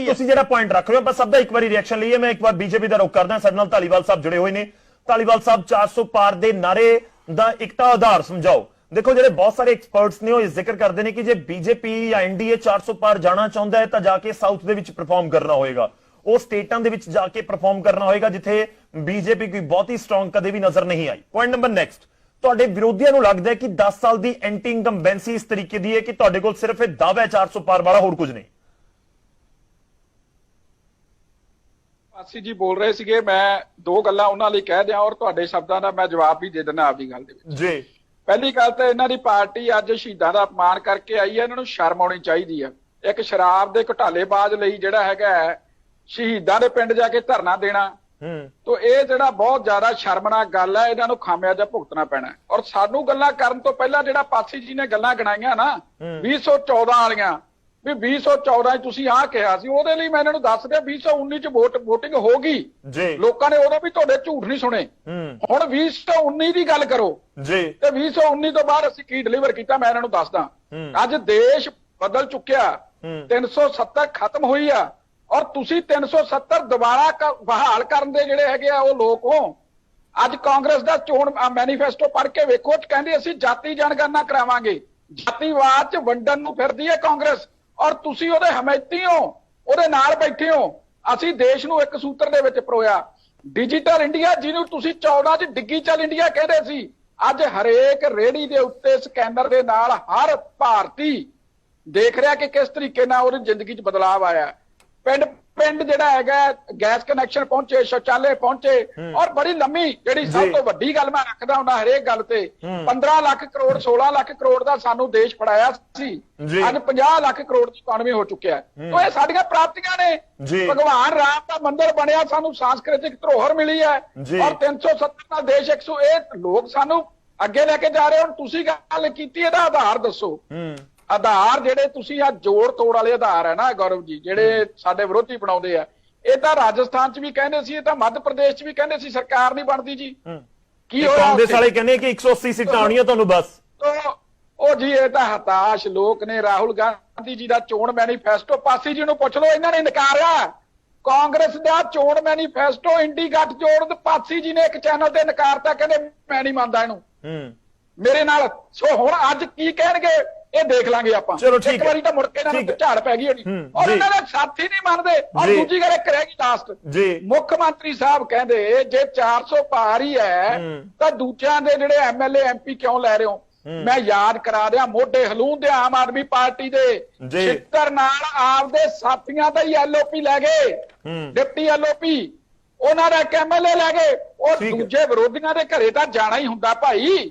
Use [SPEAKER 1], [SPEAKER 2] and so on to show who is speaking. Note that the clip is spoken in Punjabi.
[SPEAKER 1] ਹੀ ਹੈ।
[SPEAKER 2] ਤੁਸੀਂ ਜਿਹੜਾ ਪੁਆਇੰਟ ਰੱਖ ਰਹੇ ਹੋ, ਬਸ ਸਭ ਦਾ ਇੱਕ ਵਾਰੀ ਰਿਐਕਸ਼ਨ ਲਈਏ। ਮੈਂ ਇੱਕ ਵਾਰ ਬੀਜੇਪੀ ਦਾ ਰੁਖ ਕਰਦਾ, ਸਾਡੇ ਨਾਲ ਧਾਲੀਵਾਲ ਸਾਹਿਬ ਜੁੜੇ ਹੋਏ ਨੇ। ਧਾਲੀਵਾਲ ਸਾਹਿਬ 400 ਪਾਰ ਦੇ ਨਾਰੇ ਦਾ ਇਕਤਾ ਆਧਾਰ, ਸਮਝਾਓ। ਦੇਖੋ, ਜਿਹੜੇ ਬਹੁਤ ਸਾਰੇ ਐਕਸਪਰਟਸ ਨੇ, ਉਹ ਇਹ ਜ਼ਿਕਰ ਕਰਦੇ ਨੇ ਕਿ ਜੇ ਬੀਜੇਪੀ ਜਾਂ ਐਨਡੀਏ 400 ਪਾਰ ਜਾਣਾ ਚਾਹੁੰਦਾ ਹੈ, ਤਾਂ ਜਾ ਕੇ ਸਾਊਥ ਦੇ ਵਿੱਚ ਪਰਫਾਰਮ ਕਰਨਾ ਹੋਏਗਾ। ਉਹ ਸਟੇਟਾਂ ਦੇ ਵਿੱਚ ਜਾ ਕੇ ਪਰਫਾਰਮ ਕਰਨਾ ਹੋਏਗਾ, ਜਿੱਥੇ ਬੀਜੇਪੀ ਕੋਈ ਬਹੁਤ ਹੀ ਸਟਰੋਂਗ ਕਦੇ ਵੀ ਨਜ਼ਰ ਨਹੀਂ ਆਈ। ਪੁਆਇੰਟ ਨੰਬਰ ਨੈਕਸਟ ਤੁਹਾਡੇ ਵਿਰੋਧੀਆਂ ਨੂੰ ਲੱਗਦਾ ਹੈ ਕਿ 10 ਸਾਲ ਦੀ ਐਂਟੀ ਇਨਕੰਬੈਂਸੀ ਇਸ ਤਰੀਕੇ ਦੀ ਹੈ ਕਿ ਤੁਹਾਡੇ ਕੋਲ ਸਿਰਫ ਇਹ ਦਾਅਵਾ ਹੈ 400 ਪਾਰ ਵਾਲਾ, ਹੋਰ ਕੁਝ ਨਹੀਂ।
[SPEAKER 3] ਅਸੀਂ ਜੀ ਬੋਲ ਰਹੇ ਸੀਗੇ ਮੈਂ ਦੋ ਗੱਲਾਂ ਉਹਨਾਂ ਲਈ ਕਹਿ ਦਿਆਂ ਔਰ ਤੁਹਾਡੇ ਸ਼ਬਦਾਂ ਦਾ ਮੈਂ ਜਵਾਬ ਵੀ ਦੇ ਦਿੰਦਾ ਆਪਦੀ ਗੱਲ ਦੇ ਵਿੱਚ।
[SPEAKER 2] ਜੀ।
[SPEAKER 3] ਪਹਿਲੀ ਗੱਲ ਤਾਂ ਇਹਨਾਂ ਦੀ ਪਾਰਟੀ ਅੱਜ ਸ਼ਹੀਦਾਂ ਦਾ ਅਪਮਾਨ ਕਰਕੇ ਆਈ ਹੈ ਇਹਨਾਂ ਨੂੰ ਸ਼ਰਮ ਆਉਣੀ ਚਾਹੀਦੀ ਹੈ। ਇੱਕ ਸ਼ਰਾਬ ਦੇ ਘੁਟਾਲੇਬਾਜ਼ ਲਈ ਜਿਹੜਾ ਹੈਗਾ ਸ਼ਹੀਦਾਂ ਦੇ ਪਿੰਡ ਜਾ ਕੇ ਧਰਨਾ ਦੇਣਾ।
[SPEAKER 2] ਹੂੰ।
[SPEAKER 3] ਤੋ ਇਹ ਜਿਹੜਾ ਬਹੁਤ ਜ਼ਿਆਦਾ ਸ਼ਰਮਨਾਕ ਗੱਲ ਹੈ ਇਹਨਾਂ ਨੂੰ ਖਾਮਿਆਜਾ ਭੁਗਤਣਾ ਪੈਣਾ। ਔਰ ਸਾਨੂੰ ਗੱਲਾਂ ਕਰਨ ਤੋਂ ਪਹਿਲਾਂ ਜਿਹੜਾ ਪਾਸੀ ਜੀ ਨੇ ਗੱਲਾਂ ਗਣਾਈਆਂ ਨਾ 2014 ਵਾਲੀਆਂ ਵੀ 2014 ਚ ਤੁਸੀਂ ਆਹ ਕਿਹਾ ਸੀ ਉਹਦੇ ਲਈ ਮੈਂ ਇਹਨਾਂ ਨੂੰ ਦੱਸ ਦਿਆਂ 2019 ਚ ਵੋਟ VOTING ਹੋ ਗਈ। ਲੋਕਾਂ ਨੇ ਉਦੋਂ ਵੀ ਤੁਹਾਡੇ ਝੂਠ ਨਹੀਂ ਸੁਣੇ। ਹੁਣ 2019 ਦੀ ਗੱਲ ਕਰੋ।
[SPEAKER 2] ਜੀ।
[SPEAKER 3] ਤੇ 2019 ਤੋਂ ਬਾਅਦ ਅਸੀਂ ਕੀ ਡਿਲੀਵਰ ਕੀਤਾ ਮੈਂ ਇਹਨਾਂ ਨੂੰ ਦੱਸਦਾ। ਅੱਜ ਦੇਸ਼ ਬਦਲ ਚੁੱਕਿਆ।
[SPEAKER 2] ਹੂੰ।
[SPEAKER 3] 370 ਖਤਮ ਹੋਈ ਆ। ਔਰ ਤੁਸੀਂ 370 ਦੁਬਾਰਾ ਬਹਾਲ ਕਰਨ ਦੇ ਜਿਹੜੇ ਹੈਗੇ ਆ ਉਹ ਲੋਕ ਹੋ। ਅੱਜ ਕਾਂਗਰਸ ਦਾ ਚੋਣ ਮੈਨੀਫੈਸਟੋ ਪੜ੍ਹ ਕੇ ਵੇਖੋ ਕਹਿੰਦੇ ਅਸੀਂ ਜਾਤੀ ਜਨਗਣਨਾ ਕਰਾਵਾਂਗੇ। ਜਾਤੀਵਾਦ ਚ ਵੰਡਣ ਨੂੰ ਫਿਰਦੀ ਹੈ ਕਾਂਗਰਸ। ਔਰ ਤੁਸੀਂ ਉਹਦੇ ਹਮਾਇਤੀ ਹੋ, ਉਹਦੇ ਨਾਲ ਬੈਠੇ ਹੋ। ਅਸੀਂ ਦੇਸ਼ ਨੂੰ ਇੱਕ ਸੂਤਰ ਦੇ ਵਿੱਚ ਪਰੋਇਆ। ਡਿਜੀਟਲ ਇੰਡੀਆ ਜਿਹਨੂੰ ਤੁਸੀਂ 14 ਚ ਡਿੱਗੀ ਚੱਲ ਇੰਡੀਆ ਕਹਿੰਦੇ ਸੀ, ਅੱਜ ਹਰੇਕ ਰੇੜੀ ਦੇ ਉੱਤੇ ਸਕੈਨਰ ਦੇ ਨਾਲ ਹਰ ਭਾਰਤੀ ਦੇਖ ਰਿਹਾ ਕਿ ਕਿਸ ਤਰੀਕੇ ਨਾਲ ਉਹਦੀ ਜ਼ਿੰਦਗੀ 'ਚ ਬਦਲਾਅ ਆਇਆ। ਪਿੰਡ ਪਿੰਡ ਜਿਹੜਾ ਹੈਗਾ ਗੈਸ ਕਨੈਕਸ਼ਨ ਪਹੁੰਚੇ ਸ਼ੌਚਾਲੇ ਪਹੁੰਚੇ ਔਰ ਬੜੀ ਲੰਮੀ ਜਿਹੜੀ। ਸਭ ਤੋਂ ਵੱਡੀ ਗੱਲ ਮੈਂ ਰੱਖਦਾ ਹੁੰਦਾ ਹਰੇਕ ਗੱਲ ਤੇ
[SPEAKER 2] ਹੂੰ।
[SPEAKER 3] 15 ਲੱਖ ਕਰੋੜ 16 ਲੱਖ ਕਰੋੜ ਦਾ ਸਾਨੂੰ ਦੇਸ਼ ਫੜਾਇਆ ਸੀ। ਅੱਜ 50 ਲੱਖ ਕਰੋੜ ਦੀ ਇਕਨੋਮੀ ਹੋ ਚੁੱਕਿਆ ਹੈ ਤੋ ਇਹ ਸਾਡੀਆਂ ਪ੍ਰਾਪਤੀਆਂ ਨੇ। ਭਗਵਾਨ ਰਾਮ ਦਾ ਮੰਦਿਰ ਬਣਿਆ ਸਾਨੂੰ ਸਾਂਸਕ੍ਰਿਤਿਕ ਧਰੋਹਰ ਮਿਲੀ ਹੈ। ਔਰ 370 ਦਾ ਦੇਸ਼ 101 ਲੋਕ ਸਾਨੂੰ ਅੱਗੇ ਲੈ ਕੇ ਜਾ ਰਹੇ ਹੁਣ ਤੁਸੀਂ ਗੱਲ ਕੀਤੀ ਇਹਦਾ ਆਧਾਰ ਦੱਸੋ ਆਧਾਰ ਜਿਹੜੇ ਤੁਸੀਂ ਆ ਜੋੜ ਤੋੜ ਵਾਲੇ ਆਧਾਰ ਹੈ ਨਾ ਗੌਰਵ ਜੀ ਜਿਹੜੇ ਸਾਡੇ ਵਿਰੋਧੀ ਬਣਾਉਂਦੇ ਆ। ਇਹ ਤਾਂ ਰਾਜਸਥਾਨ 'ਚ ਵੀ ਕਹਿੰਦੇ ਸੀ ਇਹ ਤਾਂ ਮੱਧ ਪ੍ਰਦੇਸ਼ 'ਚ ਵੀ ਕਹਿੰਦੇ ਸੀ ਸਰਕਾਰ ਨਹੀਂ ਬਣਦੀ ਜੀ। ਕੀ ਹੋਇਆ
[SPEAKER 2] ਕਾਂਗਰਸ? ਵਾਲੇ ਕਹਿੰਦੇ ਕਿ 180 ਸੀਟਾਂ ਆਉਣੀਆਂ ਤੁਹਾਨੂੰ ਬਸ।
[SPEAKER 3] ਉਹ ਜੀ ਇਹ ਤਾਂ ਹਤਾਸ਼ ਲੋਕ ਨੇ ਰਾਹੁਲ ਗਾਂਧੀ ਜੀ ਦਾ ਚੋਣ ਮੈਨੀਫੈਸਟੋ। ਪਾਸੀ ਜੀ ਨੂੰ ਪੁੱਛ ਲਓ ਇਹਨਾਂ ਨੇ ਨਕਾਰਿਆ। ਕਾਂਗਰਸ ਦਾ ਚੋਣ ਮੈਨੀਫੈਸਟੋ ਇੰਡੀ ਗੱਠ ਜੋੜ ਤੇ ਪਾਸੀ ਜੀ ਨੇ ਇੱਕ ਚੈਨਲ ਤੇ ਨਕਾਰਤਾ ਕਹਿੰਦੇ ਮੈਂ ਨਹੀਂ ਮੰਨਦਾ ਇਹਨੂੰ।
[SPEAKER 2] ਹੂੰ।
[SPEAKER 3] ਮੇਰੇ ਨਾਲ ਸੋ ਹੁਣ ਅੱਜ ਕੀ ਕਹਿਣਗੇ? ਇਹ ਦੇਖ ਲਾਂਗੇ ਆਪਾਂ
[SPEAKER 2] ਚਲੋ ਠੀਕ
[SPEAKER 3] ਇੱਕ। ਵਾਰੀ ਤਾਂ ਮੁੜ ਕੇ ਇਹਨਾਂ। ਨੂੰ ਝਾੜ ਪੈ ਗਈ ਹੋਣੀ ਔਰ। ਇਹਨਾਂ ਦੇ ਸਾਥੀ ਨਹੀਂ ਮੰਨਦੇ ਔਰ। ਦੂਜੀ ਗੱਲ ਇੱਕ ਰਹਿ ਗਈ ਲਾਸਟ
[SPEAKER 2] ਜੀ
[SPEAKER 3] ਮੁੱਖ ਮੰਤਰੀ ਸਾਹਿਬ ਕਹਿੰਦੇ ਜੇ 400 ਪਾਰ ਹੀ ਹੈ। ਤਾਂ ਦੂਜਿਆਂ ਦੇ ਜਿਹੜੇ ਐਮਐਲਏ ਐਮਪੀ ਕਿਉਂ ਲੈ ਰਹੇ ਹੋ ਮੈਂ ਯਾਦ ਕਰਾ ਦਿਆਂ ਮੋਢੇ ਹਲੂਣ ਦੇ ਆਮ ਆਦਮੀ ਪਾਰਟੀ ਦੇ। ਛਿੱਤਰ ਨਾਲ ਆਪਦੇ ਸਾਥੀਆਂ ਦਾ ਹੀ ਐਲਓਪੀ ਲੈ ਗਏ। ਡਿਪਟੀ ਐਲਓਪੀ ਉਹਨਾਂ ਦਾ ਐਮਐਲਏ ਲੈ ਗਏ
[SPEAKER 2] ਹੈ।
[SPEAKER 3] ਦੂਜੇ ਵਿਰੋਧੀਆਂ ਦੇ ਘਰੇ ਤਾਂ ਜਾਣਾ ਹੀ ਹੁੰਦਾ ਭਾਈ